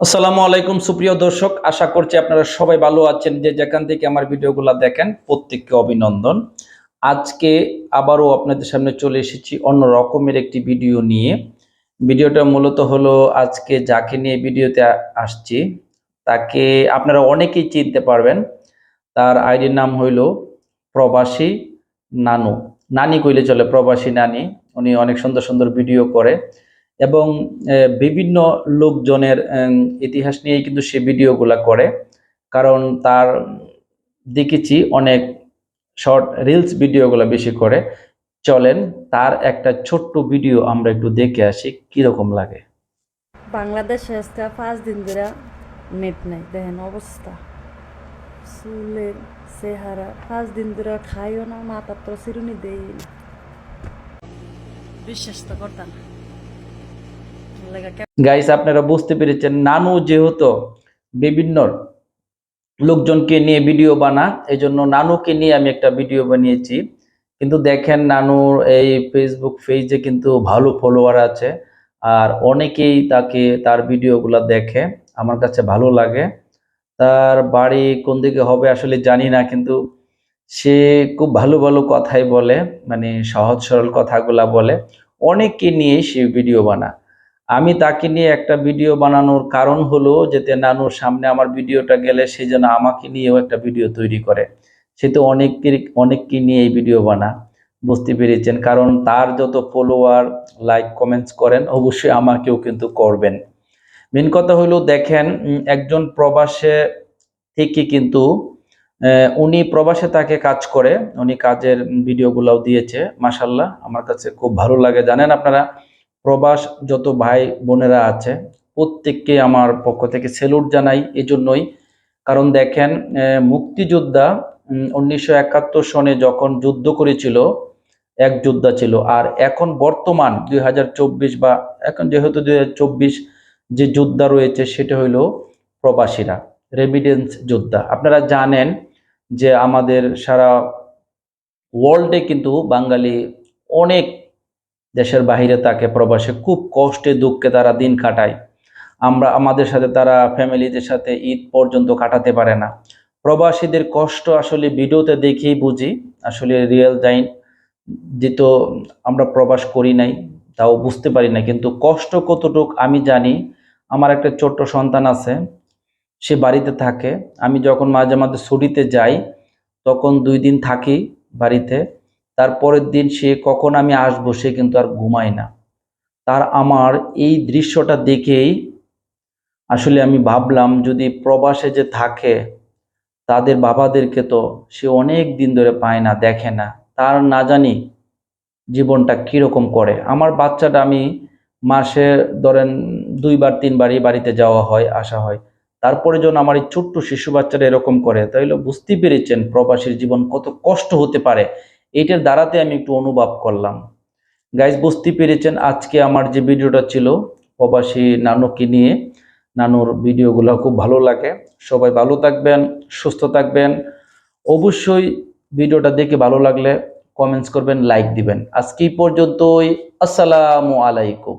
আসসালামু আলাইকুম, সুপ্রিয় দর্শক। আশা করছি আপনারা সবাই ভালো আছেন। যে যেখান থেকে আমার ভিডিওগুলো দেখেন, প্রত্যেককে অভিনন্দন। আজকে আবারও আপনাদের সামনে চলে এসেছি অন্য রকমের একটি ভিডিও নিয়ে। ভিডিওটা মূলত হলো আজকে যাকে নিয়ে ভিডিওতে আসছি, তাকে আপনারা অনেকেই চিনতে পারবেন। তার আইডির নাম হইল প্রবাসী নানু। নানি কইলে চলে, প্রবাসী নানি। উনি অনেক সুন্দর সুন্দর ভিডিও করে। এবং বিভিন্ন লোকজনের ইতিহাস নিয়েই কিন্তু সে ভিডিওগুলা করে। কারণ তার দেখেছি অনেক শর্ট রিলস ভিডিওগুলো বেশি করে। চলেন তার একটা ছোট্ট ভিডিও আমরা একটু দেখে আসি কীরকম লাগে। বাংলাদেশে আজকে পাঁচ দিন ধরে নেট নাই দেখেন অবস্থা। চুলের চেহারা পাঁচ দিন ধরে খাইও না মাথা তো চিরুনি দেই না। বিশ্বাস তো করতাম। না গাইস আপনারা বুঝতে পেরেছেন, নানু যেহেতু বিভিন্ন লোকজনকে নিয়ে ভিডিও বানা এই জন্য নানুকে নিয়ে আমি একটা ভিডিও বানিয়েছি। কিন্তু দেখেন, নানুর এই ফেসবুক পেজে কিন্তু ভালো ফলোয়ার আছে, আর অনেকেই তাকে তার ভিডিওগুলো দেখে, আমার কাছে ভালো লাগে। তার বাড়ি কোন দিকে হবে আসলে জানি না, কিন্তু সে খুব ভালো ভালো কথাই বলে মানে সহজ সরল কথাগুলা বলে, অনেককে নিয়ে সে ভিডিও বানা আমি তাকে নিয়ে একটা ভিডিও বানানোর কারণ হলো যাতে নানুর সামনে আমার ভিডিওটা গেলে সে যেন আমাকে নিয়েও একটা ভিডিও তৈরি করে। সে তো অনেকের অনেককে নিয়ে এই ভিডিও বানা বুঝতে পেরেছেন? কারণ তার যত ফলোয়ার লাইক কমেন্টস করেন, অবশ্যই আমাকেও কিন্তু করবেন। মেন কথা হলো দেখেন একজন প্রবাসে থেকে কিন্তু উনি প্রবাসে তাকে কাজ করে। উনি কাজের ভিডিওগুলোও দিয়েছে মাসাল্লাহ আমার কাছে খুব ভালো লাগে। জানেন আপনারা প্রবাস যত ভাই বোনেরা আছে, প্রত্যেককে আমার পক্ষ থেকে সেলুট জানাই এজন্যই। কারণ দেখেন মুক্তিযোদ্ধা উনিশশো একাত্তর সনে যখন যুদ্ধ করেছিল, এক যোদ্ধা ছিল। আর এখন বর্তমান দুই হাজার চব্বিশ বা এখন যেহেতু দুই হাজার চব্বিশ যে যোদ্ধা রয়েছে, সেটা হইল প্রবাসীরা রেমিডেন্স যোদ্ধা। আপনারা জানেন যে আমাদের সারা ওয়ার্ল্ডে কিন্তু বাঙালি অনেক দেশের বাইরে তাকে প্রবাসে খুব কষ্টে, দুঃখে তারা দিন কাটায়। আমরা, আমাদের সাথে তারা ফ্যামিলিদের সাথে ঈদ পর্যন্ত কাটাতে পারে না। প্রবাসীদের কষ্ট আসলে ভিডিওতে দেখেই বুঝি, আসলে রিয়েল যাই যেহেতু আমরা প্রবাস করি নাই, তাও বুঝতে পারি না। কিন্তু কষ্ট কতটুক আমি জানি, আমার একটা ছোট্ট সন্তান আছে, সে বাড়িতে থাকে। আমি যখন মাঝে মাঝে ছুটিতে যাই, তখন দুই দিন থাকি বাড়িতে। তারপরের দিন সে কখন আমি আসব সে কিন্তু আর ঘুমায় না। তার আমার এই দৃশ্যটা দেখেই আসলে আমি ভাবলাম, যদি প্রবাসে যে থাকে, তাদের বাবাদেরকে তো সে অনেক দিন ধরে পায় না, দেখে না। তার না জানি জীবনটা কীরকম করে। আমার বাচ্চাটা আমি মাসে ধরেন দুইবার তিনবারই বাড়িতে যাওয়া হয়, আসা হয়। তারপরে যখন আমার এই ছোট্ট শিশু বাচ্চাটা এরকম করে তাইলে বুঝতে পেরেছেন প্রবাসীর জীবন কত কষ্ট হতে পারে। এইটার দ্বারাতে আমি একটু অনুভব করলাম। গাইজ বুঝতে পেরেছেন আজকে আমার যে ভিডিওটা ছিল প্রবাসী নানুকে নিয়ে। নানুর ভিডিওগুলো খুব ভালো লাগে। সবাই ভালো থাকবেন, সুস্থ থাকবেন। অবশ্যই ভিডিওটা দেখে ভালো লাগলে কমেন্টস করবেন লাইক দিবেন। আজকে পর্যন্তই। আসসালামু আলাইকুম।